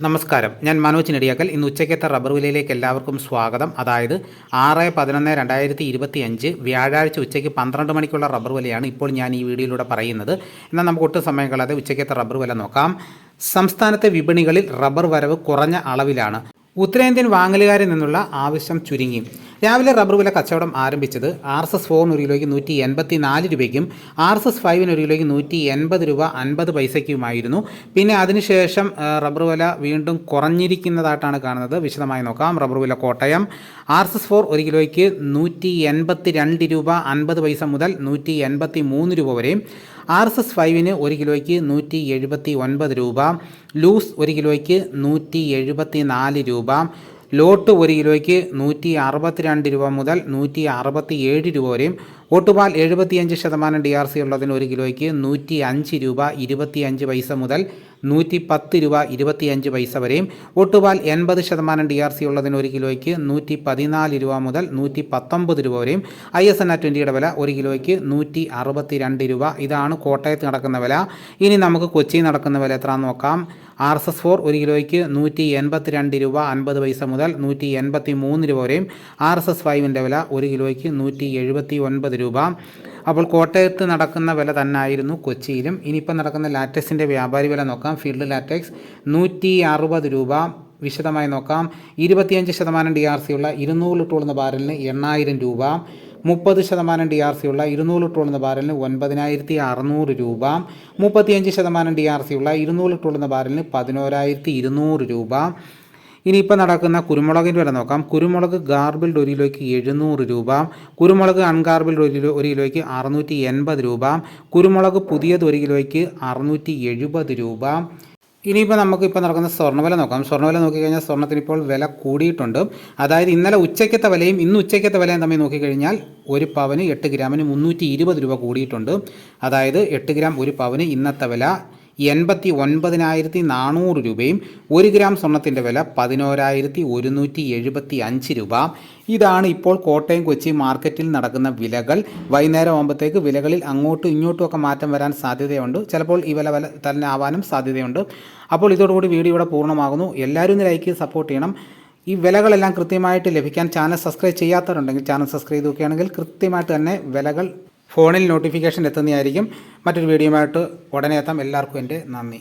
നമസ്കാരം. ഞാൻ മനോജ് നെടിയാക്കൽ. ഇന്ന് ഉച്ചയ്ക്കത്തെ റബ്ബർ വിലയിലേക്ക് എല്ലാവർക്കും സ്വാഗതം. അതായത് ആറ് പതിനൊന്ന് രണ്ടായിരത്തി ഇരുപത്തി അഞ്ച് വ്യാഴാഴ്ച ഉച്ചയ്ക്ക് പന്ത്രണ്ട് മണിക്കുള്ള റബ്ബർ വിലയാണ് ഇപ്പോൾ ഞാൻ ഈ വീഡിയോയിലൂടെ പറയുന്നത്. എന്നാൽ നമുക്ക് ഒട്ടും സമയം കളയാതെ ഉച്ചയ്ക്കത്തെ റബ്ബർ വില നോക്കാം. സംസ്ഥാനത്തെ വിപണികളിൽ റബ്ബർ വരവ് കുറഞ്ഞ അളവിലാണ്. ഉത്തരേന്ത്യൻ വാങ്ങലുകാരിൽ നിന്നുള്ള ആവശ്യം ചുരുങ്ങി. രാവിലെ റബ്ബർ വില കച്ചവടം ആരംഭിച്ചത് ആർ എസ് എസ് ഫോറിന് ഒരു കിലോയ്ക്ക് നൂറ്റി എൺപത്തി നാല് രൂപയ്ക്കും ആർ എസ് എസ് ഫൈവിന് ഒരു കിലോയ്ക്ക് നൂറ്റി എൺപത് രൂപ അൻപത് പൈസയ്ക്കുമായിരുന്നു. പിന്നെ അതിനുശേഷം റബ്ബർ വില വീണ്ടും കുറഞ്ഞിരിക്കുന്നതായിട്ടാണ് കാണുന്നത്. വിശദമായി നോക്കാം. റബ്ബർ വില Kottayam R S S four ഒരു കിലോയ്ക്ക് നൂറ്റി എൺപത്തി രണ്ട് രൂപ അൻപത് പൈസ മുതൽ നൂറ്റി എൺപത്തി മൂന്ന് രൂപ വരെയും ആർ എസ് എസ് ഫൈവിന് ഒരു കിലോയ്ക്ക് നൂറ്റി എഴുപത്തി ഒൻപത് രൂപ ലൂസ് ഒരു കിലോയ്ക്ക് നൂറ്റി എഴുപത്തി നാല് രൂപ ലോട്ട് ഒരു കിലോയ്ക്ക് നൂറ്റി അറുപത്തിരണ്ട് രൂപ മുതൽ നൂറ്റി അറുപത്തി ഏഴ് രൂപ വരെയും ഓട്ടുപാൽ എഴുപത്തിയഞ്ച് ശതമാനം ഡി ആർ സി ഉള്ളതിന് ഒരു കിലോയ്ക്ക് നൂറ്റി അഞ്ച് രൂപ ഇരുപത്തിയഞ്ച് പൈസ മുതൽ നൂറ്റി പത്ത് രൂപ ഇരുപത്തിയഞ്ച് പൈസ വരെയും. ഒട്ടുപാൽ എൺപത് ശതമാനം ഡി ആർ സി ഉള്ളതിന് ഒരു കിലോയ്ക്ക് നൂറ്റി പതിനാല് രൂപ മുതൽ നൂറ്റി പത്തൊമ്പത് രൂപ വരെയും. ഐ എസ് എൻ ആ ട്വന്റിയുടെ വില ഒരു കിലോയ്ക്ക് നൂറ്റി അറുപത്തി രണ്ട് രൂപ. ഇതാണ് കോട്ടയത്ത് നടക്കുന്ന വില. ഇനി നമുക്ക് കൊച്ചി നടക്കുന്ന വില എത്രയാണെന്ന് നോക്കാം. ആർ എസ് എസ് ഫോർ ഒരു കിലോയ്ക്ക് നൂറ്റി എൺപത്തി രണ്ട് രൂപ അൻപത് പൈസ മുതൽ നൂറ്റി എൺപത്തി മൂന്ന് രൂപ വരെയും. ആർ എസ് എസ് ഫൈവിന്റെ വില ഒരു കിലോയ്ക്ക് നൂറ്റി എഴുപത്തി ഒൻപത് രൂപ. അപ്പോൾ കോട്ടയത്ത് നടക്കുന്ന വില തന്നെയായിരുന്നു കൊച്ചിയിലും. ഇനിയിപ്പോൾ നടക്കുന്ന ലാറ്റക്സിന്റെ വ്യാപാരി വില നോക്കാം. ഫീൽഡ് ലാറ്റക്സ് നൂറ്റി അറുപത് രൂപ. വിശദമായി നോക്കാം. ഇരുപത്തിയഞ്ച് ശതമാനം ഡി ആർ സി ഉള്ള ഇരുന്നൂറ് ലിറ്റർ ഉള്ള ബാരലിന് എണ്ണായിരം രൂപ. മുപ്പത് ശതമാനം ഡി ആർ സി ഉള്ള ഇരുന്നൂറ് ലിറ്റർ ഉള്ള ബാരലിന് ഒൻപതിനായിരത്തി അറുന്നൂറ് രൂപ. മുപ്പത്തിയഞ്ച് ശതമാനം ഡി ആർ സി ഉള്ള ഇരുന്നൂറ് ലിറ്റർ ഉള്ള ബാരലിന് പതിനോരായിരത്തി ഇരുന്നൂറ് രൂപ. ഇനിയിപ്പോൾ നടക്കുന്ന കുരുമുളകിന്റെ വില നോക്കാം. കുരുമുളക് ഗാർബിൾഡ് ഒരു കിലോയ്ക്ക് എഴുന്നൂറ് രൂപ. കുരുമുളക് അൺഗാർബിൾഡ് ഒരു കിലോ ഒരു കിലോയ്ക്ക് അറുന്നൂറ്റി എൺപത് രൂപ. കുരുമുളക് പുതിയത് ഒരു കിലോയ്ക്ക് അറുന്നൂറ്റി എഴുപത് രൂപ. ഇനിയിപ്പോൾ നമുക്ക് ഇപ്പോൾ നടക്കുന്ന സ്വർണവില നോക്കാം. സ്വർണവില നോക്കിക്കഴിഞ്ഞാൽ സ്വർണത്തിന് ഇപ്പോൾ വില കൂടിയിട്ടുണ്ട്. അതായത് ഇന്നലെ ഉച്ചയ്ക്കത്തെ വിലയും ഇന്ന് ഉച്ചയ്ക്കത്തെ വിലയും തമ്മിൽ നോക്കിക്കഴിഞ്ഞാൽ ഒരു പവന് എട്ട് ഗ്രാമിന് മുന്നൂറ്റി രൂപ കൂടിയിട്ടുണ്ട്. അതായത് എട്ട് ഗ്രാം ഒരു പവന് ഇന്നത്തെ വില എൺപത്തി ഒൻപതിനായിരത്തി നാനൂറ് രൂപയും ഒരു ഗ്രാം സ്വർണത്തിന്റെ വില പതിനോരായിരത്തി ഒരുന്നൂറ്റി എഴുപത്തി അഞ്ച് രൂപ. ഇതാണ് ഇപ്പോൾ കോട്ടയം കൊച്ചി മാർക്കറ്റിൽ നടക്കുന്ന വിലകൾ. വൈകുന്നേരം ആകുമ്പോഴത്തേക്ക് വിലകളിൽ അങ്ങോട്ടും ഇങ്ങോട്ടും ഒക്കെ മാറ്റം വരാൻ സാധ്യതയുണ്ട്. ചിലപ്പോൾ ഈ വില വില തന്നെ ആവാനും സാധ്യതയുണ്ട്. അപ്പോൾ ഇതോടുകൂടി വീഡിയോ ഇവിടെ പൂർണമാകുന്നു. എല്ലാവരും ഒന്ന് ലൈക്ക് സപ്പോർട്ട് ചെയ്യണം. ഈ വിലകളെല്ലാം കൃത്യമായിട്ട് ലഭിക്കാൻ ചാനൽ സബ്സ്ക്രൈബ് ചെയ്യാത്തവരുണ്ടെങ്കിൽ ചാനൽ സബ്സ്ക്രൈബ് ചെയ്ത് നോക്കുകയാണെങ്കിൽ കൃത്യമായിട്ട് തന്നെ വിലകൾ ഫോണിൽ നോട്ടിഫിക്കേഷൻ എത്തുന്നതായിരിക്കും. മറ്റൊരു വീഡിയോയുമായിട്ട് ഉടനെ എത്താം. എല്ലാവർക്കും എന്റെ നന്ദി.